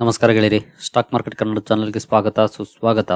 ನಮಸ್ಕಾರ ಗೆಳೆಯರಿ. Stock market Kannada ಚಾನಲ್ಗೆ ಸ್ವಾಗತ, ಸುಸ್ವಾಗತ.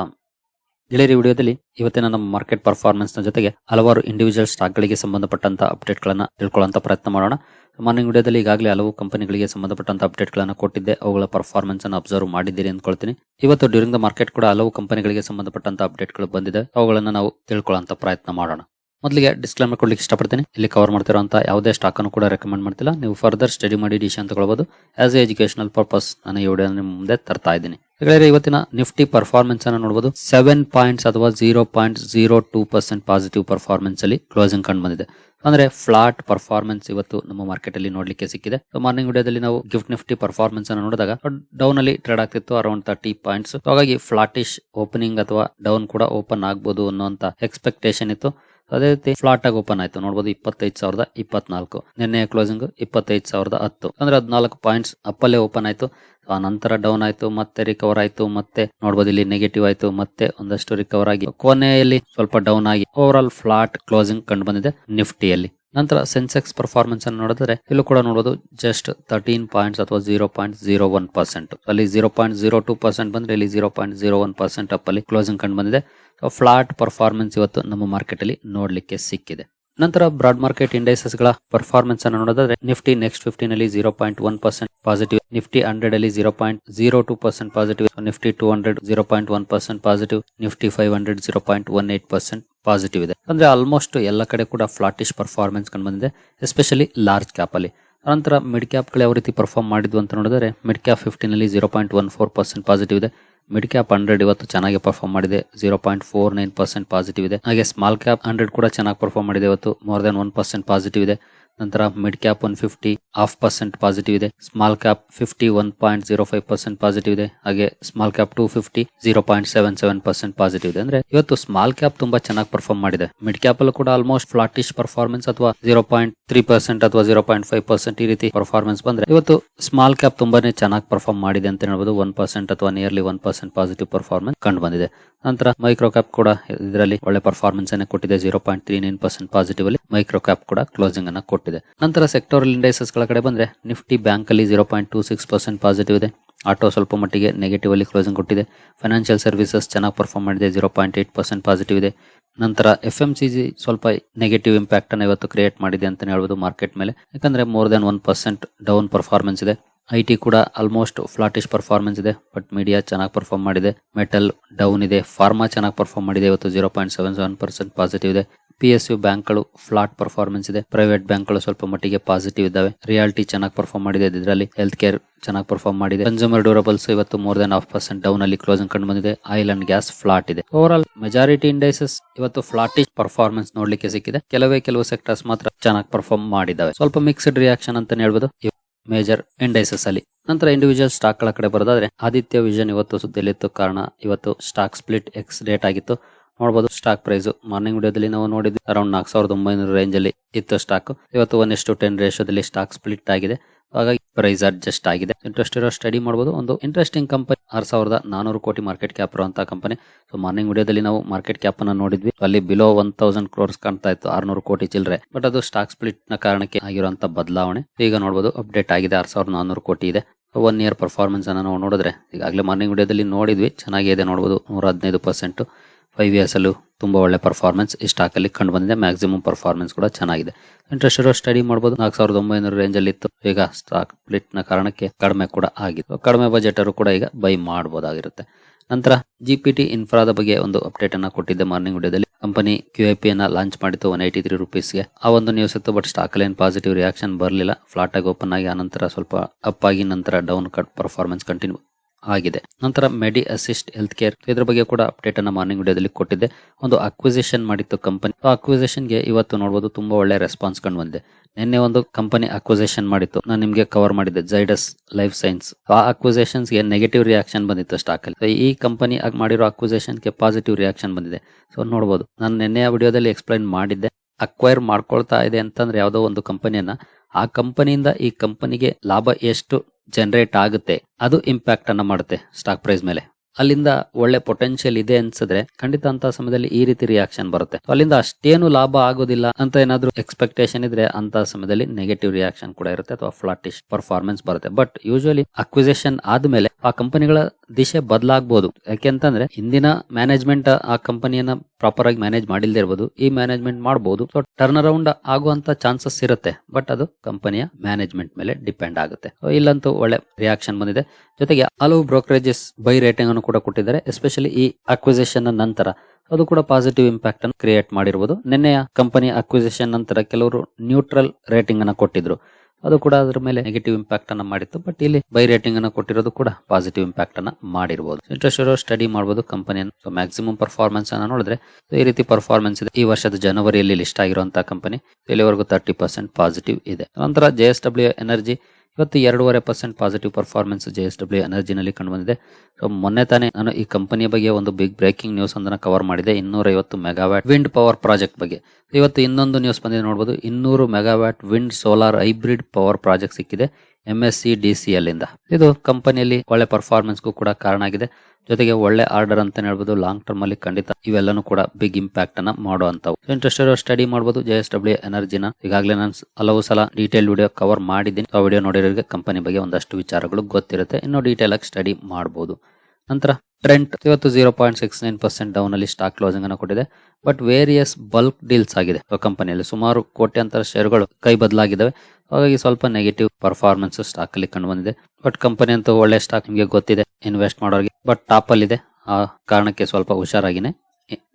ಗೆಳೆಯರಿ ವಿಡಿಯೋದಲ್ಲಿ ಇವತ್ತಿನ ನಮ್ಮ ಮಾರ್ಕೆಟ್ ಪರ್ಫಾರ್ಮೆನ್ಸ್ನ ಜೊತೆಗೆ ಹಲವಾರು ಇಂಡಿವಿಜುವಲ್ ಸ್ಟಾಕ್ ಗಳಿಗೆ ಸಂಬಂಧಪಟ್ಟಂತ ಅಪ್ಡೇಟ್ ಗಳನ್ನ ತಿಳ್ಕೊಳ್ಳುವಂತ ಪ್ರಯತ್ನ ಮಾಡೋಣ. ಮಾರ್ನಿಂಗ್ ವಿಡಿಯೋದಲ್ಲಿ ಈಗಾಗಲೇ ಹಲವು ಕಂಪನಿಗಳಿಗೆ ಸಂಬಂಧಪಟ್ಟಂತ ಅಪ್ಡೇಟ್ ಗಳನ್ನ ಕೊಟ್ಟಿದ್ದೆ. ಅವುಗಳ ಪರ್ಫಾರ್ಮೆನ್ಸ್ ಅನ್ನು ಅಬ್ಸರ್ವ್ ಮಾಡಿದ್ದೀರಿ ಅಂದ್ಕೊಳ್ತೀನಿ. ಇವತ್ತು ಡ್ಯೂರಿಂಗ್ ದ ಮಾರ್ಕೆಟ್ ಕೂಡ ಹಲವು ಕಂಪನಿಗಳಿಗೆ ಸಂಬಂಧಪಟ್ಟಂತ ಅಪ್ಡೇಟ್ಗಳು ಬಂದಿದೆ. ಅವುಗಳನ್ನು ನಾವು ತಿಳ್ಕೊಳ್ಳುವಂತ ಪ್ರಯತ್ನ ಮಾಡೋಣ. ಮೊದಲಿಗೆ ಡಿಸ್ಕ್ಲೇಮರ್ ಕೊಡ್ಲಿಕ್ಕೆ ಇಷ್ಟಪಡ್ತೀನಿ. ಇಲ್ಲಿ ಕವರ್ ಮಾಡ್ತಿರೋಂಥ ಯಾವುದೇ ಸ್ಟಾಕ್ ಅನ್ನು ಕೂಡ ರೆಕಮೆಂಡ್ ಮಾಡ್ತಿಲ್ಲ. ನೀವು ಫರ್ದರ್ ಸ್ಟಡಿ ಮಾಡಿ ಡಿಸಿಷನ್ ತಗೊಳ್ಬಹುದು ಆಸ್ ಎ ಎಜುಕೇಶನಲ್ ಪರ್ಪಸ್ ನಾನು ಈ ವಿಡಿಯೋ ನಿಮ್ಮ ಮುಂದೆ ತರ್ತಾ ಇದ್ದೀನಿ. ಹಾಗಾದ್ರೆ ಇವತ್ತಿನ ನಿಫ್ಟಿ ಪರ್ಫಾರ್ಮೆನ್ಸ್ ಅನ್ನು ನೋಡಬಹುದು ಸೆವೆನ್ ಪಾಯಿಂಟ್ಸ್ ಅಥವಾ zero point zero two percent positive performance ಅಲ್ಲಿ ಕ್ಲೋಸಿಂಗ್ ಕಂಡು ಬಂದಿದೆ. ಅಂದ್ರೆ ಫ್ಲಾಟ್ ಪರ್ಫಾರ್ಮೆನ್ಸ್ ಇವತ್ತು ನಮ್ಮ ಮಾರ್ಕೆಟ್ ಅಲ್ಲಿ ನೋಡ್ಲಿಕ್ಕೆ ಸಿಕ್ಕಿದೆ. ಮಾರ್ನಿಂಗ್ ವಿಡಿಯೋದಲ್ಲಿ ನಾವು ಗಿಫ್ಟ್ ನಿಫ್ಟಿ ಪರ್ಫಾರ್ಮೆನ್ಸ್ ಅನ್ನು ನೋಡಿದಾಗ ಡೌನ್ ಅಲ್ಲಿ ಟ್ರೇಡ್ ಆಗ್ತಿತ್ತು ಅರೌಂಡ್ ತರ್ಟಿ ಪಾಯಿಂಟ್ಸ್ ಹಾಗಾಗಿ ಫ್ಲಾಟಿಶ್ ಓಪನಿಂಗ್ ಅಥವಾ ಡೌನ್ ಕೂಡ ಓಪನ್ ಆಗ್ಬೋದು ಅನ್ನೋ ಎಕ್ಸ್ಪೆಕ್ಟೇಷನ್ ಇತ್ತು. ಅದೇ ರೀತಿ ಫ್ಲಾಟ್ ಆಗಿ ಓಪನ್ ಆಯ್ತು. ನೋಡಬಹುದು ಇಪ್ಪತ್ತೈದು ಸಾವಿರದ ಇಪ್ಪತ್ನಾಲ್ಕು. ನಿನ್ನೆ ಕ್ಲೋಸಿಂಗ್ ಇಪ್ಪತ್ತೈದು ಸಾವಿರದ ಹತ್ತು. ಅಂದ್ರೆ ಹದಿನಾಲ್ಕು ಪಾಯಿಂಟ್ಸ್ ಅಪ್ಪಲ್ಲೇ ಓಪನ್ ಆಯ್ತು. ಆ ನಂತರ ಡೌನ್ ಆಯ್ತು, ಮತ್ತೆ ರಿಕವರ್ ಆಯ್ತು, ಮತ್ತೆ ನೋಡಬಹುದು ಇಲ್ಲಿ ನೆಗೆಟಿವ್ ಆಯ್ತು, ಮತ್ತೆ ಒಂದಷ್ಟು ರಿಕವರ್ ಆಗಿ ಕೊನೆಯಲ್ಲಿ ಸ್ವಲ್ಪ ಡೌನ್ ಆಗಿ ಓವರ್ ಆಲ್ ಫ್ಲಾಟ್ ಕ್ಲೋಸಿಂಗ್ ಕಂಡು ಬಂದಿದೆ ನಿಫ್ಟಿಯಲ್ಲಿ. ನಂತರ ಸೆನ್ಸೆಕ್ಸ್ ಪರ್ಫಾರ್ಮೆನ್ಸ್ ಅನ್ನು ನೋಡಿದ್ರೆ, ಇಲ್ಲೂ ಕೂಡ ನೋಡೋದು ಜಸ್ಟ್ ತರ್ಟೀನ್ ಪಾಯಿಂಟ್ಸ್ ಅಥವಾ zero point zero one percent ಅಲ್ಲಿ zero point zero two percent ಬಂದ್ರೆ, ಇಲ್ಲಿ zero point zero one percent up ಅಲ್ಲಿ ಕ್ಲೋಸಿಂಗ್ ಕಂಡು ಬಂದಿದೆ. ಫ್ಲಾಟ್ ಪರ್ಫಾರ್ಮೆನ್ಸ್ ಇವತ್ತು ನಮ್ಮ ಮಾರ್ಕೆಟ್ ಅಲ್ಲಿ ನೋಡ್ಲಿಕ್ಕೆ ಸಿಕ್ಕಿದೆ. ನಂತರ ಬ್ರಾಡ್ ಮಾರ್ಕೆಟ್ ಇಂಡೈಸಸ್ಗಳ ಪರ್ಫಾರ್ಮೆನ್ಸ್ ಅನ್ನು ನೋಡಿದ್ರೆ ನಿಫ್ಟಿ ನೆಕ್ಸ್ಟ್ ಫಿಫ್ಟಿನ್ ಅಲ್ಲಿ zero point one percent positive Nifty hundred ಅಲ್ಲಿ zero point zero two percent positive Nifty two hundred zero point one percent positive Nifty five hundred zero point one eight percent positive ಇದೆ. ಅಂದ್ರೆ almost ಎಲ್ಲ ಕಡೆ ಕೂಡ flattish performance ಕಂಡು ಬಂದಿದೆ especially large cap ಅಲ್ಲಿ. ನಂತರ ಮಿಡ್ ಕ್ಯಾಪ್ಗಳು ಯಾವ ರೀತಿ ಪರ್ಫಾರ್ಮ್ ಮಾಡಿದ್ವು ಅಂತ ನೋಡಿದ್ರೆ mid cap ಫಿಫ್ಟಿನಲ್ಲಿ zero point one four percent positive ಇದೆ. ಮಿಡ್ ಕ್ಯಾಪ್ ಹಂಡ್ರೆಡ್ ಇವತ್ತು ಚೆನ್ನಾಗಿ ಪರ್ಫಾರ್ಮ್ ಮಾಡಿದೆ. Zero point four nine percent positive ಇದೆ. ಹಾಗೆ ಸ್ಮಾಲ್ ಕ್ಯಾಪ್ ಹಂಡ್ರೆಡ್ ಕೂಡ ಚೆನ್ನಾಗಿ ಪರ್ಫಾರ್ಮ್ ಮಾಡಿದೆ ಇವತ್ತು. More than one percent positive ಇದೆ. ನಂತರ mid cap one fifty half percent positive ಇದೆ. Small cap fifty one point zero five percent positive ಇದೆ. ಹಾಗೆ small cap two fifty zero point seven seven percent positive ಇದೆ. ಅಂದ್ರೆ ಇವತ್ತು small cap ತುಂಬಾ ಚೆನ್ನಾಗಿ ಪರ್ಫಾರ್ಮ್ ಮಾಡಿದೆ. ಮಿಡ್ ಕ್ಯಾಪ್ ಅಲ್ಲೂ ಕೂಡ ಆಲ್ಮೋಸ್ಟ್ ಫ್ಲಾಟಿಶ್ ಪರ್ಫಾರ್ಮೆನ್ಸ್ ಅಥವಾ ಜೀರೋ ಪಾಯಿಂಟ್ ತ್ರೀ ಪರ್ಸೆಂಟ್ ಅಥವಾ ಜೀರೋ ಪಾಯಿಂಟ್ ಫೈವ್ ಪರ್ಸೆಂಟ್ ಈ ರೀತಿ ಪರ್ಫಾರ್ಮೆನ್ಸ್ ಬಂದ್ರೆ ಇವತ್ತು ಸ್ಮಾಲ್ ಕ್ಯಾಪ್ ತುಂಬಾನೇ ಚೆನ್ನಾಗಿ ಪರ್ಫಾರ್ಮ್ ಮಾಡಿದೆ ಅಂತ ಹೇಳ್ಬೋದು. ಒನ್ ಪರ್ಸೆಂಟ್ ಅಥವಾ nearly one percent positive performance ಕಂಡು ಬಂದಿದೆ. ನಂತರ ಮೈಕ್ರೋ ಕ್ಯಾಪ್ ಕೂಡ ಇದರಲ್ಲಿ ಒಳ್ಳೆ ಪರ್ಫಾರ್ಮೆನ್ಸ್ ಅನ್ನು ಕೊಟ್ಟಿದೆ zero point three nine percent positive ಅಲ್ಲಿ ಮೈಕ್ರೋ ಕ್ಯಾಪ್ ಕೂಡ ಕ್ಲೋಸಿಂಗ್ ಅನ್ನ ಕೊಟ್ಟಿದೆ. ನಂತರ ಸೆಕ್ಟೋರಲ್ ಇಂಡೈಸಸ್ಗಳ ಕಡೆ ಬಂದ್ರೆ ನಿಫ್ಟಿ ಬ್ಯಾಂಕ್ ಅಲ್ಲಿ zero point two six percent positive ಇದೆ. ಆಟೋ ಸ್ವಲ್ಪ ಮಟ್ಟಿಗೆ ನೆಗೆಟಿವ್ ಅಲ್ಲಿ ಕ್ಲೋಸಿಂಗ್ ಕೊಟ್ಟಿದೆ. ಫೈನಾನ್ಷಿಯಲ್ ಸರ್ವಿಸಸ್ ಚೆನ್ನಾಗಿ ಪರ್ಫಾರ್ಮ್ ಮಾಡಿದೆ zero point eight percent positive ಇದೆ. ನಂತರ ಎಫ್ ಎಂ ಸಿ ಜಿ ಸ್ವಲ್ಪ ನೆಗೆಟಿವ್ ಇಂಪ್ಯಾಕ್ಟ್ ಅನ್ನ ಇವತ್ತು ಕ್ರಿಯೇಟ್ ಮಾಡಿದೆ ಅಂತ ಹೇಳ್ಬೋದು ಮಾರ್ಕೆಟ್ ಮೇಲೆ. ಯಾಕಂದ್ರೆ more than one percent down performance ಇದೆ. ಐ ಟಿ ಕೂಡ ಆಲ್ಮೋಸ್ಟ್ ಫ್ಲಾಟಿಶ್ ಪರ್ಫಾರ್ಮೆನ್ಸ್ ಇದೆ ಬಟ್ ಮೀಡಿಯಾ ಚೆನ್ನಾಗಿ ಪರ್ಫಾರ್ಮ್ ಮಾಡಿದೆ. ಮೆಟಲ್ ಡೌನ್ ಇದೆ ಫಾರ್ಮಾ ಚೆನ್ನಾಗಿ ಪರ್ಫಾರ್ಮ್ ಮಾಡಿದೆ, ಇವತ್ತು zero point seven seven percent positive ಇದೆ. ಪಿ ಎಸ್ ಯು ಬ್ಯಾಂಕ್ಗಳು ಫ್ಲಾಟ್ ಪರ್ಫಾರ್ಮೆನ್ಸ್ ಇದೆ ಪ್ರೈವೇಟ್ ಬ್ಯಾಂಕ್ಗಳು ಸ್ವಲ್ಪ ಮಟ್ಟಿಗೆ ಪಾಸಿಟಿವ್ ಇದಾವೆ ರಿಯಾಲಿಟಿ ಚೆನ್ನಾಗಿ ಪರ್ಫಾರ್ಮ್ ಮಾಡಿದೆ, ಇದರಲ್ಲಿ ಹೆಲ್ತ್ ಕೇರ್ ಚೆನ್ನಾಗಿ ಪರ್ಫಾರ್ಮ್ ಮಾಡಿದೆ. ಕನ್ಸ್ಯೂಮರ್ ಡ್ಯೂರಬಲ್ಸ್ ಇವತ್ತು more than half percent down ಅಲ್ಲಿ ಕ್ಲೋಸಿಂಗ್ ಕಂಡು ಬಂದಿದೆ. ಆಯಿಲ್ ಅಂಡ್ ಗ್ಯಾಸ್ ಫ್ಲಾಟ್ ಇದೆ. ಓವರ್ ಆಲ್ ಮೆಜಾರಿಟಿ ಇಂಡೈಸಸ್ ಇವತ್ತು ಫ್ಲಾಟಿಶ್ ಪರ್ಫಾರ್ಮೆನ್ಸ್ ನೋಡ್ಲಿಕ್ಕೆ ಸಿಕ್ಕಿದೆ. ಕೆಲವೇ ಕೆಲವು ಸೆಕ್ಟರ್ಸ್ ಮಾತ್ರ ಚೆನ್ನಾಗಿ ಪರ್ಫಾರ್ಮ್ ಮಾಡಿದಾವೆ ಸ್ವಲ್ಪ ಮಿಕ್ಸ್ಡ್ ರಿಯಾಕ್ಷನ್ ಅಂತ ಹೇಳ್ಬೋದು. ಮೇಜರ್ ಇಂಡೈಸಸ್ ಅಲ್ಲಿ. ನಂತರ ಇಂಡಿವಿಜುವಲ್ ಸ್ಟಾಕ್ಗಳ ಕಡೆ ಬರೋದಾದ್ರೆ, ಆದಿತ್ಯ ವಿಷನ್ ಇವತ್ತು ಸುದ್ದಿಯಲ್ಲಿತ್ತು. ಕಾರಣ ಇವತ್ತು ಸ್ಟಾಕ್ ಸ್ಪ್ಲಿಟ್ ಎಕ್ಸ್ ಡೇಟ್ ಆಗಿತ್ತು. ನೋಡಬಹುದು ಸ್ಟಾಕ್ ಪ್ರೈಸ್ ಮಾರ್ನಿಂಗ್ ವಿಡಿಯೋದಲ್ಲಿ ನಾವು ನೋಡಿದ್ವಿ ಅರೌಂಡ್ ನಾಲ್ಕು ಸಾವಿರದ ಒಂಬೈನೂರು ರೇಂಜ್ ಅಲ್ಲಿ ಇತ್ತು ಸ್ಟಾಕ್ ಇವತ್ತು ಒನ್ ಇಷ್ಟು ಟೆನ್ ರೇಷೋದಲ್ಲಿ ಸ್ಟಾಕ್ ಸ್ಪ್ಲಿಟ್ ಆಗಿದೆ. ಹಾಗಾಗಿ ಪ್ರೈಸ್ ಅಡ್ಜಸ್ಟ್ ಆಗಿದೆ. ಇಂಟ್ರೆಸ್ಟ್ ಇರೋ ಸ್ಟಡಿ ಮಾಡಬಹುದು ಒಂದು ಇಂಟ್ರೆಸ್ಟಿಂಗ್ ಕಂಪನಿ ಆರ್ ಸಾವಿರದ ನಾನೂರು ಕೋಟಿ ಮಾರ್ಕೆಟ್ ಕ್ಯಾಪ್ ಇರುವಂತಹ ಕಂಪನಿ ಸೊ ಮಾರ್ನಿಂಗ್ ವಿಡಿಯೋದಲ್ಲಿ ನಾವು ಮಾರ್ಕೆಟ್ ಕ್ಯಾಪ್ ಅನ್ನ ನೋಡಿದ್ವಿ. ಅಲ್ಲಿ ಬಿಲೋ ಒನ್ ತೌಸಂಡ್ ಕ್ರೋರ್ಸ್ ಕಾಣ್ತಾ ಇತ್ತು, ಆರ್ನೂರು ಕೋಟಿ ಚಿಲ್ಲರೆ ಬಟ್ ಅದು ಸ್ಟಾಕ್ ಸ್ಪ್ಲಿಟ್ನ ಕಾರಣಕ್ಕೆ ಆಗಿರುವಂತಹ ಬದಲಾವಣೆ. ಈಗ ನೋಡಬಹುದು ಅಪ್ಡೇಟ್ ಆಗಿದೆ, ಆರ್ ಸಾವಿರದ ನಾನೂರು ಕೋಟಿ ಇದೆ. ಒನ್ ಇಯರ್ ಪರ್ಫಾರ್ಮೆನ್ಸ್ ಅನ್ನ ನಾವು ನೋಡಿದ್ರೆ, ಈಗಾಗಲೇ ಮಾರ್ನಿಂಗ್ ವಿಡಿಯೋದಲ್ಲಿ ನೋಡಿದ್ವಿ. ಚೆನ್ನಾಗಿದೆ ನೋಡಬಹುದು ನೂರ ಹದಿನೈದು ಪರ್ಸೆಂಟ್ ಫೈವ್ ಇಯರ್ಸ್ ಅಲ್ಲೂ ತುಂಬಾ ಒಳ್ಳೆ ಪರ್ಫಾರ್ಮೆನ್ಸ್ ಈ ಸ್ಟಾಕ್ ಅಲ್ಲಿ ಕಂಡು ಬಂದಿದೆ. ಮ್ಯಾಕ್ಸಿಮಮ್ ಪರ್ಫಾರ್ಮೆನ್ಸ್ ಕೂಡ ಚೆನ್ನಾಗಿದೆ. ಇಂಟ್ರೆಸ್ಟ್ ಇರೋ ಸ್ಟಡಿ ಮಾಡಬಹುದು ನಾಲ್ಕು ಸಾವಿರದ ಒಂಬೈನೂರು ರೇಂಜ್ ಅಲ್ಲಿ ಇತ್ತು. ಈಗ ಸ್ಟಾಕ್ ಸ್ಪ್ಲಿಟ್ನ ಕಾರಣಕ್ಕೆ ಕಡಿಮೆ ಕೂಡ ಆಗಿತ್ತು ಕಡಿಮೆ ಬಜೆಟ್ ಅವರು ಕೂಡ ಈಗ ಬೈ ಮಾಡಬಹುದಾಗಿರುತ್ತೆ ನಂತರ ಜಿ ಪಿ ಟಿ ಇನ್ಫ್ರಾದ ಬಗ್ಗೆ ಒಂದು ಅಪ್ಡೇಟ್ ಅನ್ನ ಕೊಟ್ಟಿದ್ದೆ ಮಾರ್ನಿಂಗ್ ವಿಡಿಯೋದಲ್ಲಿ. ಕಂಪನಿ ಕ್ಯೂ ಐ ಪಿ ಅನ್ನ ಲಾಂಚ್ ಮಾಡಿತ್ತು ಒನ್ ಏಯ್ಟಿ ತ್ರೀ ರುಪೀಸ್ಗೆ ಆ ಒಂದು ನ್ಯೂಸ್ ಇತ್ತು ಬಟ್ ಸ್ಟಾಕ್ ಅಲ್ಲಿ ಪಾಸಿಟಿವ್ ರಿಯಾಕ್ಷನ್ ಬರಲಿಲ್ಲ. ಫ್ಲಾಟ್ ಆಗಿ ಓಪನ್ ಆಗಿ ಆನಂತರ ಸ್ವಲ್ಪ ಅಪ್ ಆಗಿ, ನಂತರ ಡೌನ್ ಕಟ್ ಪರ್ಫಾರ್ಮೆನ್ಸ್ ಕಂಟಿನ್ಯೂ ಆಗಿದೆ. ನಂತರ ಮೆಡಿ ಅಸಿಸ್ಟ್ ಹೆಲ್ತ್ ಕೇರ್ ಇದ್ರ ಬಗ್ಗೆ ಕೂಡ ಅಪ್ಡೇಟ್ ಅನ್ನ ಮಾರ್ನಿಂಗ್ ವಿಡಿಯೋದಲ್ಲಿ ಕೊಟ್ಟಿದ್ದೆ. ಒಂದು ಅಕ್ವಿಸಿಷನ್ ಮಾಡಿತ್ತು ಕಂಪನಿ ಆ ಅಕ್ವಿಸಿಷನ್ಗೆ ಇವತ್ತು ನೋಡಬಹುದು ತುಂಬಾ ಒಳ್ಳೆ ರೆಸ್ಪಾನ್ಸ್ ಕಂಡು ಬಂದಿದೆ. ನಿನ್ನೆ ಒಂದು ಕಂಪನಿ ಅಕ್ವಿಸಿಷನ್ ಮಾಡಿತ್ತು. ನಾನು ನಿಮಗೆ ಕವರ್ ಮಾಡಿದ್ದೆ ಜೈಡಸ್ ಲೈಫ್ ಸೈನ್ಸ್ ಆ ಅಕ್ವಿಸಿಷನ್ಸ್ಗೆ ನೆಗೆಟಿವ್ ರಿಯಾಕ್ಷನ್ ಬಂದಿತ್ತು ಸ್ಟಾಕ್ ಅಲ್ಲಿ. ಈ ಕಂಪನಿ ಮಾಡಿರೋ ಅಕ್ವಿಸಿಷನ್ಗೆ ಪಾಸಿಟಿವ್ ರಿಯಾಕ್ಷನ್ ಬಂದಿದೆ. ಸೊ ನೋಡಬಹುದು ನಾನು ನಿನ್ನೆ ಆ ವಿಡಿಯೋದಲ್ಲಿ ಎಕ್ಸ್ಪ್ಲೈನ್ ಮಾಡಿದ್ದೆ. ಅಕ್ವೈರ್ ಮಾಡ್ಕೊಳ್ತಾ ಇದೆ ಅಂತಂದ್ರೆ ಯಾವುದೋ ಒಂದು ಕಂಪನಿಯನ್ನ ಆ ಕಂಪನಿಯಿಂದ ಈ ಕಂಪನಿಗೆ ಲಾಭ ಎಷ್ಟು ಜನರೇಟ್ ಆಗುತ್ತೆ, ಅದು ಇಂಪ್ಯಾಕ್ಟ್ ಅನ್ನ ಮಾಡುತ್ತೆ ಸ್ಟಾಕ್ ಪ್ರೈಸ್ ಮೇಲೆ. ಅಲ್ಲಿಂದ ಒಳ್ಳೆ ಪೊಟೆನ್ಶಿಯಲ್ ಇದೆ ಅನ್ಸಿದ್ರೆ ಖಂಡಿತ ಅಂತ ಸಮಯದಲ್ಲಿ ಈ ರೀತಿ ರಿಯಾಕ್ಷನ್ ಬರುತ್ತೆ. ಅಲ್ಲಿಂದ ಅಷ್ಟೇನು ಲಾಭ ಆಗೋದಿಲ್ಲ ಅಂತ ಏನಾದ್ರೂ ಎಕ್ಸ್ಪೆಕ್ಟೇಷನ್ ಇದ್ರೆ ಅಂತ ಸಮಯದಲ್ಲಿ ನೆಗೆಟಿವ್ ರಿಯಾಕ್ಷನ್ ಕೂಡ ಇರುತ್ತೆ ಅಥವಾ ಫ್ಲಾಟಿಶ್ ಪರ್ಫಾರ್ಮೆನ್ಸ್ ಬರುತ್ತೆ. ಬಟ್ ಯೂಶಲಿ ಅಕ್ವಿಸೇಷನ್ ಆದ್ಮೇಲೆ ಆ ಕಂಪನಿಗಳ ದಿಶೆ ಬದಲಾಗಬಹುದು ಯಾಕೆಂತಂದ್ರೆ ಹಿಂದಿನ ಮ್ಯಾನೇಜ್ಮೆಂಟ್ ಆ ಕಂಪನಿಯನ್ನ ಪ್ರಾಪರ್ ಆಗಿ ಮ್ಯಾನೇಜ್ ಮಾಡಿಲ್ದೇ ಇರ್ಬೋದು, ಈ ಮ್ಯಾನೇಜ್ಮೆಂಟ್ ಮಾಡಬಹುದು ಸೊ ಟರ್ನ್ ಅರೌಂಡ್ ಆಗುವಂತ ಚಾನ್ಸಸ್ ಇರುತ್ತೆ ಬಟ್ ಅದು ಕಂಪನಿಯ ಮ್ಯಾನೇಜ್ಮೆಂಟ್ ಮೇಲೆ ಡಿಪೆಂಡ್ ಆಗುತ್ತೆ. ಇಲ್ಲಂತೂ ಒಳ್ಳೆ ರಿಯಾಕ್ಷನ್ ಬಂದಿದೆ. ಜೊತೆಗೆ ಹಲವು ಬ್ರೋಕರೇಜಸ್ ಬೈ ರೇಟಿಂಗ್ ಅನ್ನು ಕೂಡ ಕೊಟ್ಟಿದ್ದಾರೆ ಎಸ್ಪೆಷಲಿ ಈ ಅಕ್ವಿಸೇಷನ್ ನಂತರ. ಅದು ಕೂಡ ಪಾಸಿಟಿವ್ ಇಂಪ್ಯಾಕ್ಟ್ ಅನ್ನು ಕ್ರಿಯೇಟ್ ಮಾಡಿರುವುದು ನಿನ್ನೆಯ ಕಂಪನಿ ಅಕ್ವಿಸೇಷನ್ ನಂತರ ಕೆಲವರು ನ್ಯೂಟ್ರಲ್ ರೇಟಿಂಗ್ ಅನ್ನು ಕೊಟ್ಟಿದ್ರು. ಅದು ಕೂಡ ಅದ್ರ ಮೇಲೆ ನೆಗೆಟಿವ್ ಇಂಪ್ಯಾಕ್ಟ್ ಅನ್ನ ಮಾಡಿತ್ತು. ಬಟ್ ಇಲ್ಲಿ ಬೈ ರೇಟಿಂಗ್ ಅನ್ನ ಕೊಟ್ಟಿರೋದು ಕೂಡ ಪಾಸಿಟಿವ್ ಇಂಪ್ಯಾಕ್ಟ್ ಅನ್ನ ಮಾಡಿರಬಹುದು ಇಂಟ್ರೆಸ್ಟ್ ಇರೋ ಸ್ಟಡಿ ಮಾಡಬಹುದು ಕಂಪನಿಯನ್ನು ಮ್ಯಾಕ್ಸಿಮಮ್ ಪರ್ಫಾರ್ಮೆನ್ಸ್ ಅನ್ನ ನೋಡಿದ್ರೆ ಈ ರೀತಿ ಪರ್ಫಾರ್ಮೆನ್ಸ್ ಇದೆ. ಈ ವರ್ಷದ ಜನವರಿಯಲ್ಲಿ ಲಿಸ್ಟ್ ಆಗಿರುವಂತಹ ಕಂಪನಿ ಇಲ್ಲಿವರೆಗೂ ತರ್ಟಿ ಪರ್ಸೆಂಟ್ ಪಾಸಿಟಿವ್ ಇದೆ. ನಂತರ ಜೆ ಎಸ್ ಡಬ್ಲ್ಯೂ ಎನರ್ಜಿ ಇವತ್ತು ಎರಡೂವರೆ percent positive performance J S W ಎನರ್ಜಿನಲ್ಲಿ ಕಂಡು ಬಂದಿದೆ ಸೊ ಮೊನ್ನೆ ತಾನೇ ನಾನು ಈ ಕಂಪನಿಯ ಬಗ್ಗೆ ಒಂದು ಬಿಗ್ ಬ್ರೇಕಿಂಗ್ ನ್ಯೂಸ್ ಅಂದ್ರೆ ಕವರ್ ಮಾಡಿದೆ. ಇನ್ನೂರೈವತ್ತು ಮೆಗಾವ್ಯಾಟ್ ವಿಂಡ್ ಪವರ್ ಪ್ರಾಜೆಕ್ಟ್ ಬಗ್ಗೆ. ಇವತ್ತು ಇನ್ನೊಂದು ನ್ಯೂಸ್ ಬಂದಿದೆ ನೋಡಬಹುದು ಇನ್ನೂರು megawatt wind solar hybrid power project ಸಿಕ್ಕಿದೆ. M S C D C L ಇಂದ ಇದು ಕಂಪನಿಯಲ್ಲಿ ಒಳ್ಳೆ ಪರ್ಫಾರ್ಮೆನ್ಸ್ಗೂ ಕೂಡ ಕಾರಣ ಆಗಿದೆ. ಜೊತೆಗೆ ಒಳ್ಳೆ ಆರ್ಡರ್ ಅಂತ ಹೇಳ್ಬೋದು. ಲಾಂಗ್ ಟರ್ಮ್ ಅಲ್ಲಿ ಖಂಡಿತ ಇವೆಲ್ಲನೂ ಕೂಡ ಬಿಗ್ ಇಂಪ್ಯಾಕ್ಟ್ ಅನ್ನ ಮಾಡುವಂತವು ಇಂಟ್ರೆಸ್ಟ್ ಇರೋ ಸ್ಟಡಿ ಮಾಡಬಹುದು ಜೆ ಎಸ್ ಡಬ್ಲ್ಯೂ ಎನರ್ಜಿನ ಈಗಾಗಲೇ ನಾನು ಹಲವು ಸಲ ಡೀಟೇಲ್ ವಿಡಿಯೋ ಕವರ್ ಮಾಡಿದ್ದೀನಿ. ಆ ವಿಡಿಯೋ ನೋಡಿರೋರಿಗೆ ಕಂಪನಿ ಬಗ್ಗೆ ಒಂದಷ್ಟು ವಿಚಾರಗಳು ಗೊತ್ತಿರುತ್ತೆ. ಇನ್ನು ಡೀಟೇಲ್ ಆಗಿ ಸ್ಟಡಿ ಮಾಡಬಹುದು ನಂತರ ಟ್ರೆಂಟ್ ಇವತ್ತು zero point six nine percent down ಅಲ್ಲಿ ಸ್ಟಾಕ್ ಕ್ಲೋಸಿಂಗ್ ಅನ್ನು ಕೊಟ್ಟಿದೆ. ಬಟ್ ವೇರಿಯಸ್ ಬಲ್ಕ್ ಡೀಲ್ಸ್ ಆಗಿದೆ. ಕಂಪನಿಯಲ್ಲಿ ಸುಮಾರು ಕೋಟ್ಯಾಂತರ ಶೇರುಗಳು ಕೈ ಬದಲಾಗಿದ್ದಾವೆ. ಹಾಗಾಗಿ ಸ್ವಲ್ಪ ನೆಗೆಟಿವ್ ಪರ್ಫಾರ್ಮೆನ್ಸ್ ಸ್ಟಾಕ್ ಅಲ್ಲಿ ಕಂಡು ಬಂದಿದೆ. ಬಟ್ ಕಂಪನಿ ಅಂತೂ ಒಳ್ಳೆ ಸ್ಟಾಕ್ ನಿಮಗೆ ಗೊತ್ತಿದೆ ಇನ್ವೆಸ್ಟ್ ಮಾಡೋರಿಗೆ. ಬಟ್ ಟಾಪ್ ಅಲ್ಲಿ ಇದೆ ಆ ಕಾರಣಕ್ಕೆ ಸ್ವಲ್ಪ ಹುಷಾರಾಗಿನೇ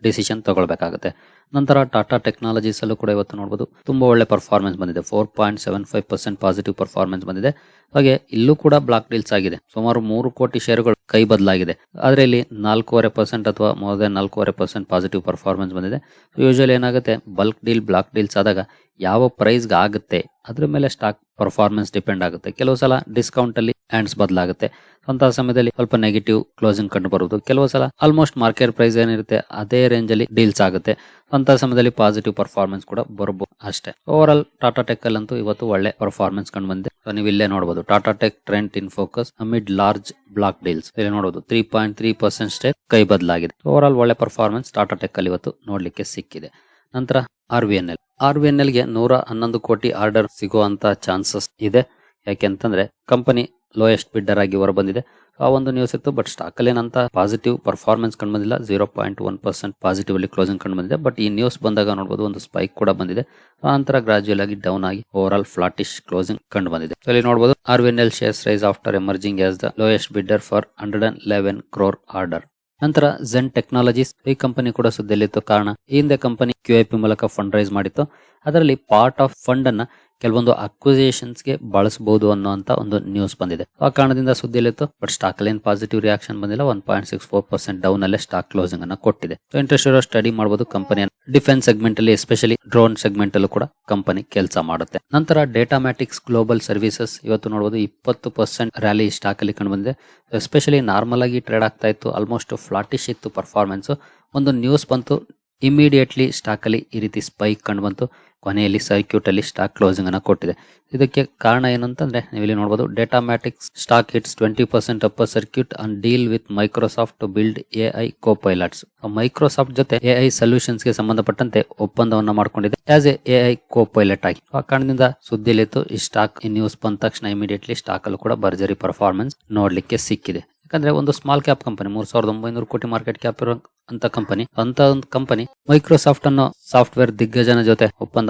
ಡಿಸಿಷನ್ ತಗೊಳ್ಬೇಕಾಗುತ್ತೆ. ನಂತರ ಟಾಟಾ ಟೆಕ್ನಾಲಜೀಸ್ ಅಲ್ಲೂ ಕೂಡ ಇವತ್ತು ನೋಡಬಹುದು ತುಂಬಾ ಒಳ್ಳೆ ಪರ್ಫಾರ್ಮೆನ್ಸ್ ಬಂದಿದೆ. Four point seven five percent positive performance ಬಂದಿದೆ. ಹಾಗೆ ಇಲ್ಲೂ ಕೂಡ ಬ್ಲಾಕ್ ಡೀಲ್ಸ್ ಆಗಿದೆ. ಸುಮಾರು ಮೂರು ಕೋಟಿ ಶೇರುಗಳು ಕೈ ಬದಲಾಗಿದೆ. ಆದ್ರೆ ಇಲ್ಲಿ ನಾಲ್ಕೂವರೆ ಪರ್ಸೆಂಟ್ ಅಥವಾ ಮೋರ್ ದನ್ ನಾಲ್ಕೂವರೆ ಪರ್ಸೆಂಟ್ ಪಾಸಿಟಿವ್ ಪರ್ಫಾರ್ಮೆನ್ಸ್ ಬಂದಿದೆ. ಯೂಶಲಿ ಏನಾಗುತ್ತೆ? ಬಲ್ಕ್ ಡೀಲ್ ಬ್ಲಾಕ್ ಡೀಲ್ಸ್ ಆದಾಗ ಯಾವ ಪ್ರೈಸ್ಗೆ ಆಗುತ್ತೆ? ಅದ್ರ ಮೇಲೆ ಸ್ಟಾಕ್ ಪರ್ಫಾರ್ಮೆನ್ಸ್ ಡಿಪೆಂಡ್ ಆಗುತ್ತೆ. ಕೆಲವು ಸಲ ಡಿಸ್ಕೌಂಟ್ ಅಲ್ಲಿ ಹ್ಯಾಂಡ್ಸ್ ಬದಲಾಗುತ್ತೆ. ಅಂತ ಸಮಯದಲ್ಲಿ ಸ್ವಲ್ಪ ನೆಗೆಟಿವ್ ಕ್ಲೋಸಿಂಗ್ ಕಂಡು ಬರುವುದು. ಕೆಲವು ಸಲ ಆಲ್ಮೋಸ್ಟ್ ಮಾರ್ಕೆಟ್ ಪ್ರೈಸ್ ಏನಿರುತ್ತೆ, ಅದೇ ರೇಂಜ್ ಅಲ್ಲಿ ಡೀಲ್ಸ್ ಆಗುತ್ತೆ. ಅಂತ ಸಮಯದಲ್ಲಿ ಪಾಸಿಟಿವ್ ಪರ್ಫಾರ್ಮೆನ್ಸ್ ಕೂಡ ಬರಬಹುದು ಅಷ್ಟೇ. ಓವರ್ ಆಲ್ ಟಾಟಾ ಟೆಕ್ ಅಲ್ಲಂತೂ ಇವತ್ತು ಒಳ್ಳೆ ಪರ್ಫಾರ್ಮೆನ್ಸ್ ಕಂಡು So, ನೀವು ಇಲ್ಲೇ ನೋಡಬಹುದು Tata tech trend in focus amid large block deals ಇಲ್ಲಿ ನೋಡಬಹುದು three point three percent stake ಕೈ ಬದಲಾಗಿದೆ. ಓವರ್ ಆಲ್ ಒಳ್ಳೆ ಪರ್ಫಾರ್ಮೆನ್ಸ್ ಟಾಟಾ ಟೆಕ್ ಅಲ್ಲಿ ಇವತ್ತು ನೋಡ್ಲಿಕ್ಕೆ ಸಿಕ್ಕಿದೆ. ನಂತರ R V N L R V N L ನೂರ ಹನ್ನೊಂದು ಕೋಟಿ ಆರ್ಡರ್ ಸಿಗುವಂತ ಚಾನ್ಸಸ್ ಇದೆ. ಯಾಕೆಂತಂದ್ರೆ ಕಂಪನಿ ಲೋಯೆಸ್ಟ್ ಬಿಡ್ಡರ್ ಆಗಿ ಹೊರಬಂದಿದೆ. ಆ ಒಂದು ನ್ಯೂಸ್ ಇತ್ತು ಬಟ್ ಸ್ಟಾಕ್ ಏನಂತ ಪಾಸಿಟಿವ್ ಪರ್ಫಾರ್ಮೆನ್ಸ್ ಕಂಡು ಬಂದಿಲ್ಲ zero point one percent positive ಅಲ್ಲಿ ಕ್ಲೋಸಿಂಗ್ ಕಂಡು ಬಂದಿದೆ ಬಟ್ ಈ ನ್ಯೂಸ್ ಬಂದಾಗ ನೋಡಬಹುದು ಒಂದು ಸ್ಪೈಕ್ ಕೂಡ ಬಂದಿದೆ. ಆ ನಂತರ ಗ್ರಾಜುಯಲ್ ಆಗಿ ಡೌನ್ ಆಗಿ ಓವರ್ ಆಲ್ ಫ್ಲಾಟಿಶ್ ಕ್ಲೋಸಿಂಗ್ ಕಂಡು ಬಂದಿದೆ ಇಲ್ಲಿ ನೋಡಬಹುದು R V N L shares rise after emerging as the lowest bidder for hundred and eleven crore order ನಂತರ ಝೆನ್ ಟೆಕ್ನಾಲಜೀಸ್ ಈ ಕಂಪನಿ ಕೂಡ ಸುದ್ದಿಯಲ್ಲಿತ್ತು. ಕಾರಣ, ಈ ಹಿಂದೆ ಕಂಪನಿ ಕ್ಯೂ ಐ ಪಿ ಮೂಲಕ ಫಂಡ್ ರೈಸ್ ಮಾಡಿತ್ತು. ಅದರಲ್ಲಿ ಪಾರ್ಟ್ ಆಫ್ ಫಂಡ್ ಅನ್ನ ಕೆಲವೊಂದು ಅಕ್ವಿಸೇಷನ್ಸ್ಗೆ ಬಳಸಬಹುದು ಅನ್ನುವಂತ ಒಂದು ನ್ಯೂಸ್ ಬಂದಿದೆ. ಆ ಕಾರಣದಿಂದ ಸುದ್ದಿಯಲ್ಲಿತ್ತು ಬಟ್ ಸ್ಟಾಕ್ ಅಲ್ಲಿ ಪಾಸಿಟಿವ್ ರಿಯಾಕ್ಷನ್ ಬಂದಿಲ್ಲ one point six four percent down ಅಲ್ಲೇ ಸ್ಟಾಕ್ ಕ್ಲೋಸಿಂಗ್ ಅನ್ನ ಕೊಟ್ಟಿದೆ. ಇಂಟ್ರೆಸ್ಟ್ ಇರೋ ಸ್ಟಡಿ ಮಾಡಬಹುದು ಕಂಪನಿಯ ಡಿಫೆನ್ಸ್ ಸೆಗ್ಮೆಂಟ್ ಅಲ್ಲಿ ಎಸ್ಪೆಷಲಿ ಡ್ರೋನ್ ಸೆಗ್ಮೆಂಟ್ ಅಲ್ಲೂ ಕೂಡ ಕಂಪನಿ ಕೆಲಸ ಮಾಡುತ್ತೆ. ನಂತರ ಡೇಟಾಮ್ಯಾಟಿಕ್ಸ್ ಗ್ಲೋಬಲ್ ಸರ್ವಿಸಸ್ ಇವತ್ತು ನೋಡಬಹುದು ಇಪ್ಪತ್ತು ಪರ್ಸೆಂಟ್ ರ್ಯಾಲಿ ಸ್ಟಾಕ್ ಅಲ್ಲಿ ಕಂಡು ಬಂದಿದೆ ಎಸ್ಪೆಷಲಿ ನಾರ್ಮಲ್ ಆಗಿ ಟ್ರೇಡ್ ಆಗ್ತಾ ಇತ್ತು ಆಲ್ಮೋಸ್ಟ್ ಫ್ಲಾಟಿಶ್ ಇತ್ತು ಪರ್ಫಾರ್ಮೆನ್ಸ್ ಒಂದು ನ್ಯೂಸ್ ಬಂತು ಇಮಿಡಿಯೇಟ್ಲಿ ಸ್ಟಾಕ್ ಅಲ್ಲಿ ಈ ರೀತಿ ಸ್ಪೈಕ್ ಕಂಡು ಬಂತು. ಕೊನೆಯಲ್ಲಿ ಸರ್ಕ್ಯೂಟ್ ಅಲ್ಲಿ ಸ್ಟಾಕ್ ಕ್ಲೋಸಿಂಗ್ ಅನ್ನು ಕೊಟ್ಟಿದೆ. ಇದಕ್ಕೆ ಕಾರಣ ಏನು ಅಂತಂದ್ರೆ ನೀವಿಲ್ಲಿ ನೋಡಬಹುದು Datamatics stock hits twenty percent upper circuit and deal with Microsoft to build A I co pilots Microsoft ಜೊತೆ ಎ ಐ ಸೊಲ್ಯೂಷನ್ಸ್ಗೆ ಸಂಬಂಧಪಟ್ಟಂತೆ ಒಪ್ಪಂದವನ್ನ ಮಾಡಿಕೊಂಡಿದೆ. As A I co pilot ಆಗಿ. ಆ ಕಾರಣದಿಂದ ಸುದ್ದಿಯಲ್ಲಿತ್ತು, ಈ ಸ್ಟಾಕ್ ಈ ನ್ಯೂಸ್ ಬಂದ ತಕ್ಷಣ ಇಮಿಡಿಯೇಟ್ಲಿ ಸ್ಟಾಕ್ ಅಲ್ಲೂ ಕೂಡ ಭರ್ಜರಿ ಪರ್ಫಾರ್ಮೆನ್ಸ್ ನೋಡ್ಲಿಕ್ಕೆ ಸಿಕ್ಕಿದೆ. ಯಾಕಂದ್ರೆ ಒಂದು ಸ್ಮಾಲ್ ಕ್ಯಾಪ್ ಕಂಪನಿ ಮೂರ್ ಸಾವಿರದ ಒಂಬೈನೂರು ಕೋಟಿ ಮಾರ್ಕೆಟ್ ಕ್ಯಾಪ್ ಇರೋ ಅಂತ ಕಂಪನಿ ಅಂತ ಒಂದು ಕಂಪನಿ ಮೈಕ್ರೋಸಾಫ್ಟ್ ಅನ್ನೋ ಸಾಫ್ಟ್ವೇರ್ ದಿಗ್ಗಜನ ಜೊತೆ ಒಪ್ಪಂದ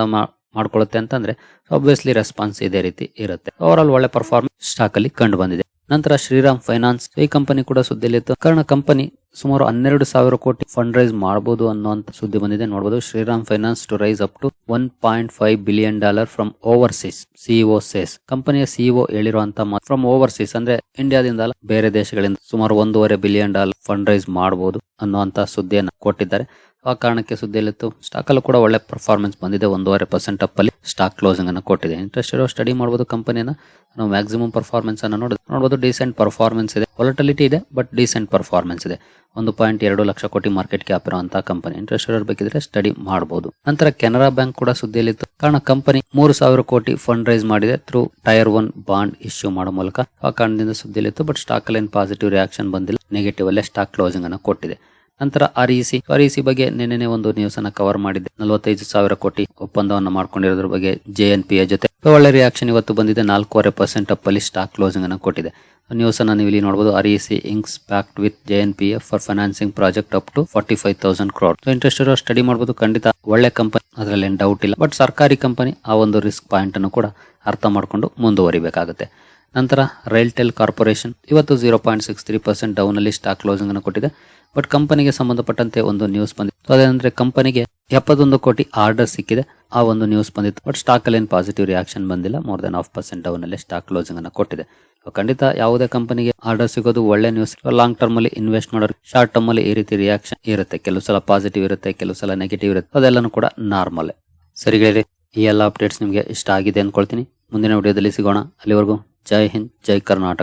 ಮಾಡ್ಕೊಳ್ಳುತ್ತೆ ಅಂತಂದ್ರೆ ಆಬ್ವಿಯಸ್ಲಿ ರೆಸ್ಪಾನ್ಸ್ ಇದೇ ರೀತಿ ಇರುತ್ತೆ. ಓವರ್ ಆಲ್ ಒಳ್ಳೆ ಪರ್ಫಾರ್ಮೆನ್ಸ್ ಸ್ಟಾಕ್ ಅಲ್ಲಿ ಕಂಡು ಬಂದಿದೆ. ನಂತರ ಶ್ರೀರಾಮ್ ಫೈನಾನ್ಸ್. ಈ ಕಂಪನಿ ಕೂಡ ಸುದ್ದಿಯಲ್ಲಿತ್ತು. ಕಾರಣ ಕಂಪನಿ ಸುಮಾರು ಹನ್ನೆರಡು ಸಾವಿರ ಕೋಟಿ ಫಂಡ್ ರೈಸ್ ಮಾಡಬಹುದು ಅನ್ನುವಂತ ಸುದ್ದಿ ಬಂದಿದೆ. ನೋಡಬಹುದು Shriram finance to raise up to one point five billion dollar from overseas CEO says. ಕಂಪನಿಯ ಸಿಇಒ ಹೇಳಿರುವಂತ ಫ್ರಮ್ ಓವರ್ಸೀಸ್ ಅಂದ್ರೆ ಇಂಡಿಯಾದಿಂದ ಅಲ್ಲ, ಬೇರೆ ದೇಶಗಳಿಂದ ಸುಮಾರು ಒಂದೂವರೆ ಬಿಲಿಯನ್ ಡಾಲರ್ ಫಂಡ್ ರೈಸ್ ಮಾಡಬಹುದು ಅನ್ನುವಂತ ಸುದ್ದಿಯನ್ನು ಕೊಟ್ಟಿದ್ದಾರೆ. ಆ ಕಾರಣಕ್ಕೆ ಸುದ್ದಿಯಲ್ಲಿತ್ತು. ಸ್ಟಾಕ್ ಅಲ್ಲೂ ಕೂಡ ಒಳ್ಳೆ ಪರ್ಫಾರ್ಮೆನ್ಸ್ ಬಂದಿದೆ. ಒಂದೂವರೆ ಪರ್ಸೆಂಟ್ ಅಪ್ ಅಲ್ಲಿ ಸ್ಟಾಕ್ ಕ್ಲೋಸಿಂಗ್ ಅನ್ನು ಕೊಟ್ಟಿದೆ. ಇಂಟ್ರೆಸ್ಟ್ ಇರೋ ಸ್ಟಡಿ ಮಾಡಬಹುದು ಕಂಪನಿಯನ್ನ ನಾವು ಮ್ಯಾಕ್ಸಿಮಮ್ ಪರ್ಫಾರ್ಮೆನ್ಸ್ ಅನ್ನು ನೋಡಿದ್ರೆ ನೋಡಬಹುದು ಡಿಸೆಂಟ್ ಪರ್ಫಾರ್ಮೆನ್ಸ್ ಇದೆ. ವಾಲಟಿಲಿಟಿ ಇದೆ ಬಟ್ ಡಿಸೆಂಟ್ ಪರ್ಫಾರ್ಮೆನ್ಸ್ ಇದೆ. ಒಂದು ಪಾಯಿಂಟ್ ಎರಡು ಲಕ್ಷ ಕೋಟಿ ಮಾರ್ಕೆಟ್ ಕ್ಯಾಪ್ ಇರುವಂತಹ ಕಂಪನಿ ಇಂಟ್ರೆಸ್ಟ್ ಇರಬೇಕಿದ್ರೆ ಬೇಕಿದ್ರೆ ಸ್ಟಡಿ ಮಾಡಬಹುದು ನಂತರ ಕೆನರಾ ಬ್ಯಾಂಕ್ ಕೂಡ ಸುದ್ದಿಯಲ್ಲಿತ್ತು. ಕಾರಣ ಕಂಪನಿ ಮೂರು ಸಾವಿರ ಕೋಟಿ ಫಂಡ್ ರೈಸ್ ಮಾಡಿದೆ through tier one bond issue ಮಾಡೋ ಮೂಲಕ. ಆ ಕಾರಣದಿಂದ ಸುದ್ದಿಯಲ್ಲಿತ್ತು ಬಟ್ ಸ್ಟಾಕ್ ಅಲ್ಲಿ ಪಾಸಿಟಿವ್ ರಿಯಾಕ್ಷನ್ ಬಂದಿಲ್ಲ. ನೆಗೆಟಿವ್ ಅಲ್ಲೇ ಸ್ಟಾಕ್ ಕ್ಲೋಸಿಂಗ್ ಅನ್ನು ಕೊಟ್ಟಿದೆ. ನಂತರ ಆರ್ ಇ ಆರ್ ಇ ಬಗ್ಗೆ ನಿನ್ನೆ ಒಂದು ನ್ಯೂಸ್ ಅನ್ನ ಕವರ್ ಮಾಡಿದೆ ನಲವತ್ತೈದು ಸಾವಿರ ಕೋಟಿ ಒಪ್ಪಂದವನ್ನು ಮಾಡ್ಕೊಂಡಿರೋದ್ರ ಬಗ್ಗೆ ಜೆ ಎನ್ ಪಿ ಜೊತೆ ಒಳ್ಳೆ ರಿಯಾಕ್ಷನ್ ಇವತ್ತು ಬಂದಿದೆ. ನಾಲ್ಕೂವರೆ ಪರ್ಸೆಂಟ್ ಅಪ್ ಅಲ್ಲಿ ಸ್ಟಾಕ್ ಕ್ಲೋಸಿಂಗ್ ಅನ್ನು ಕೊಟ್ಟಿದೆ. ನ್ಯೂಸ್ ಅನ್ನ ನೀವು ಇಲ್ಲಿ ನೋಡಬಹುದು R E C inks pact with J N P F for financing project up to forty five thousand crore interest ಇರೋ ಸ್ಟಡಿ ಮಾಡಬಹುದು ಖಂಡಿತ ಒಳ್ಳೆ ಕಂಪನಿ ಅದರಲ್ಲಿ ಡೌಟ್ ಇಲ್ಲ. ಬಟ್ ಸರ್ಕಾರಿ ಕಂಪನಿ ಆ ಒಂದು ರಿಸ್ಕ್ ಪಾಯಿಂಟ್ ಅನ್ನು ಕೂಡ ಅರ್ಥ ಮಾಡಿಕೊಂಡು ಮುಂದುವರಿಬೇಕಾಗುತ್ತೆ. ನಂತರ ರೈಲ್ಟೆಲ್ ಕಾರ್ಪೊರೇಷನ್ ಇವತ್ತು zero point six three percent down ಅಲ್ಲಿ ಸ್ಟಾಕ್ ಕ್ಲೋಸಿಂಗ್ ಅನ್ನು ಕೊಟ್ಟಿದೆ. ಬಟ್ ಕಂಪನಿಗೆ ಸಂಬಂಧಪಟ್ಟಂತೆ ಒಂದು ನ್ಯೂಸ್ ಬಂದಿತ್ತು. ಅದೇನಂದ್ರೆ ಕಂಪನಿಗೆ ಎಪ್ಪತ್ತೊಂದು ಕೋಟಿ ಆರ್ಡರ್ ಸಿಕ್ಕಿದೆ. ಆ ಒಂದು ನ್ಯೂಸ್ ಬಂದಿತ್ತು. ಬಟ್ ಸ್ಟಾಕ್ ಅಲ್ಲಿ ಏನು ಪಾಸಿಟಿವ್ ರಿಯಾಕ್ಷನ್ ಬಂದಿಲ್ಲ. More than half percent down ಅಲ್ಲಿ ಸ್ಟಾಕ್ ಕ್ಲೋಸಿಂಗ್ ಅನ್ನು ಕೊಟ್ಟಿದೆ. ಖಂಡಿತ ಯಾವುದೇ ಕಂಪನಿಗೆ ಆರ್ಡರ್ ಸಿಗೋದು ಒಳ್ಳೆ ನ್ಯೂಸ್ ಲಾಂಗ್ ಟರ್ಮ್ ಅಲ್ಲಿ ಇನ್ವೆಸ್ಟ್ ಮಾಡೋರು ಶಾರ್ಟ್ ಟರ್ಮ್ ಅಲ್ಲಿ ಈ ರೀತಿ ರಿಯಾಕ್ಷನ್ ಇರುತ್ತೆ. ಕೆಲವು ಸಲ ಪಾಸಿಟಿವ್ ಇರುತ್ತೆ, ಕೆಲವು ಸಲ ನೆಗೆಟಿವ್ ಇರುತ್ತೆ. ಅದೆಲ್ಲನೂ ಕೂಡ ನಾರ್ಮಲ್ ಸರಿ ಈ ಎಲ್ಲ ಅಪ್ಡೇಟ್ಸ್ ನಿಮಗೆ ಇಷ್ಟ ಆಗಿದೆ ಅನ್ಕೊಳ್ತೀನಿ. ಮುಂದಿನ ವಿಡಿಯೋದಲ್ಲಿ ಸಿಗೋಣ. ಅಲ್ಲಿವರೆಗೂ ಜೈ ಹಿಂದ್ ಜೈ ಕರ್ನಾಟಕ